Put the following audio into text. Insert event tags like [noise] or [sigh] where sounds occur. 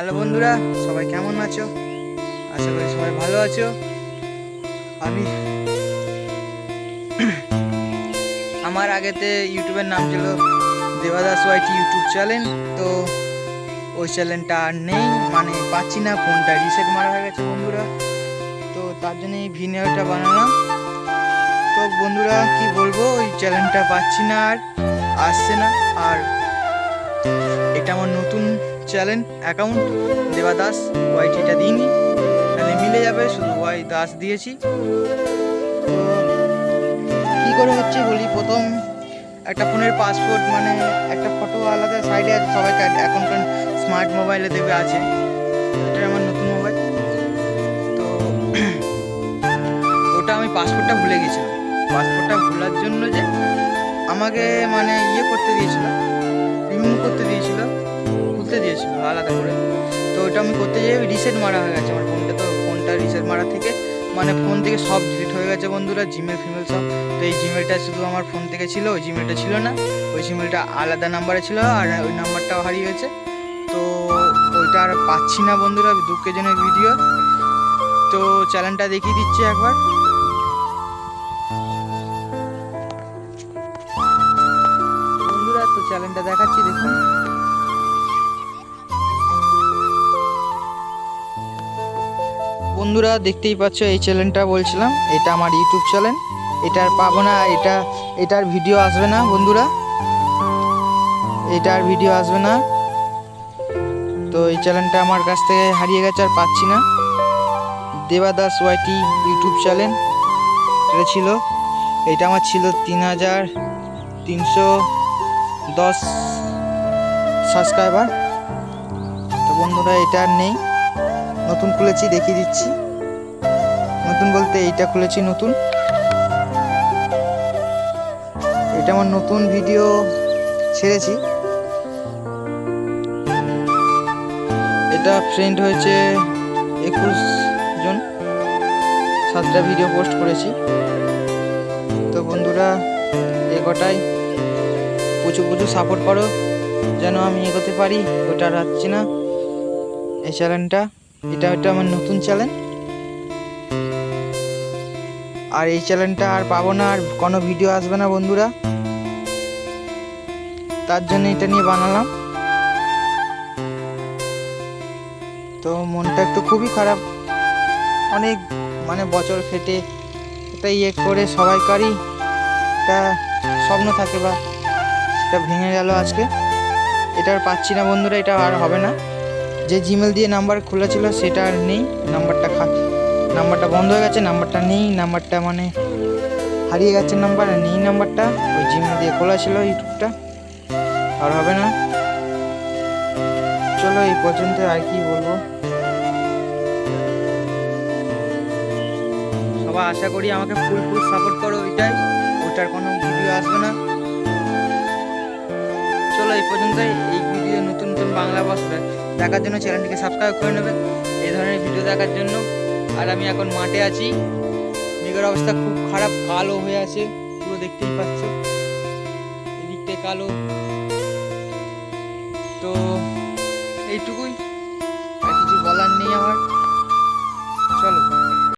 Hello বন্ধুরা, সবাই কেমন আছো? আশা করি সবাই ভালো আছো। আমি আমার আগেতে ইউটিউবের নাম ছিল দেবাদাস ওয়াইটি ইউটিউব চ্যানেল, তো ওই চ্যানেলটা আর নেই মানে পাচ্ছি না, ফোনটা রিসেট মারা হয়ে গেছে বন্ধুরা। তো তার জন্য এই ভিডিওটা বানালাম। তো বন্ধুরা, কি বলব, ওই চ্যানেলটা পাচ্ছি না আর, আসছে না। আর এটা আমার নতুন চ্যানেল অ্যাকাউন্ট দেবা দাস ওয়াইটিটা দিইনি। তাহলে মিলে যাবে, শুধু ওয়াই দাস দিয়েছি। তো কী করে হচ্ছে বলি? প্রথম একটা ফোনের পাসপোর্ট মানে একটা ফটো আলাদা সাইডে আছে সবাইকে এখনকার স্মার্ট মোবাইলে দেবে আছে। এটা আমার নতুন মোবাইল তো [clears throat] ওটা আমি পাসপোর্টটা ভুলে গেছিলাম। পাসপোর্টটা ভুলার জন্য যে আমাকে মানে ইয়ে করতে দিয়েছিল। আলাদা করে। তো ওটা আমি করতে যেয়ে রিসেট মারা হয়ে গেছে আমার ফোনটা তো ফোনটা রিসেট মারা থেকে মানে ফোন থেকে সব ডিলিট হয়ে গেছে বন্ধুরা জিমেল ফিমেল সব। তো এই জিমেলটা শুধু আমার ফোন থেকে ছিল, ওই জিমেলটা ছিল না। ওই জিমেলটা আলাদা নাম্বারে ছিল আর ওই নাম্বারটাও হারিয়ে গেছে। তো ওইটা আর পাচ্ছি না বন্ধুরা, দুঃখজনক ভিডিও তো চ্যানেলটা দেখিয়ে দিচ্ছি একবার। বন্ধুরা, তো চ্যানেলটা দেখাচ্ছি, দেখুন। বন্ধুরা দেখতেই পাচ্ছ, এই চ্যানেলটা বলছিলাম, এটা আমার ইউটিউব চ্যানেল এটার পাবো না, এটা, এটার ভিডিও আসবে না, বন্ধুরা। এটার ভিডিও আসবে না। তো এই চ্যানেলটা আমার কাছ থেকে হারিয়ে গেছে আর পাচ্ছি না। দেবাদাস ওয়াইটি ইউটিউব চ্যানেল এটা ছিল। এটা আমার ছিল তিন হাজার তিনশো দশ সাবস্ক্রাইবার তো বন্ধুরা, এটা আর নেই। নতুন খুলেছি, দেখিয়ে দিচ্ছি। নতুন বলতে এইটা খুলেছি নতুন। এটা আমার নতুন ভিডিও ছেড়েছি। এটা ফ্রেন্ড হয়েছে একুশ জন। সাতটা ভিডিও পোস্ট করেছি। তো বন্ধুরা, এ কটাই। প্রচুর প্রচুর সাপোর্ট করো। যেন আমি এগোতে পারি, ওটা রাখছি না। এই চ্যানেলটা এটা একটা আমার নতুন চ্যানেল আর এই চ্যানেলটা আর পাবো না, আর কোনো ভিডিও আসবে না বন্ধুরা। তার জন্য এটা নিয়ে বানালাম। তো মনটা একটু খুবই খারাপ। অনেক মানে বছর খেটে এটা ইয়ে করে সবাইকারই একটা স্বপ্ন থাকে বা সেটা ভেঙে গেল আজকে। এটা আর পাচ্ছি না বন্ধুরা, এটা আর হবে না। যে জিমেল দিয়ে নাম্বার খোলা ছিল সেটা আর নেই নাম্বারটা খা নাম্বারটা বন্ধ হয়ে গেছে নাম্বারটা নেই নাম্বারটা মানে হারিয়ে গেছে নাম্বার আর নেই নাম্বারটা ওই জিমেল দিয়ে খোলা ছিল ইউটিউবটা। আর হবে না। চলো এই পর্যন্ত আর কি বলব। সবাই আশা করি আমাকে ফুল ফুল সাপোর্ট করো ওইটাই ওটার কোনো ভিডিও আসবে না। চলো এই পর্যন্তই, এই ভিডিও নতুন নতুন বাংলা বস দেখার জন্য চ্যানেলটিকে সাবস্ক্রাইব করে নেবেন। এই ধরনের ভিডিও দেখার জন্য। আর আমি এখন মাঠে আছি। মেঘের অবস্থা খুব খারাপ, কালো হয়ে আছে। পুরো দেখতেই পাচ্ছ। এদিকটায় কালো। তো এইটুকুই। আর কিছু বলার নেই আমার। চলো।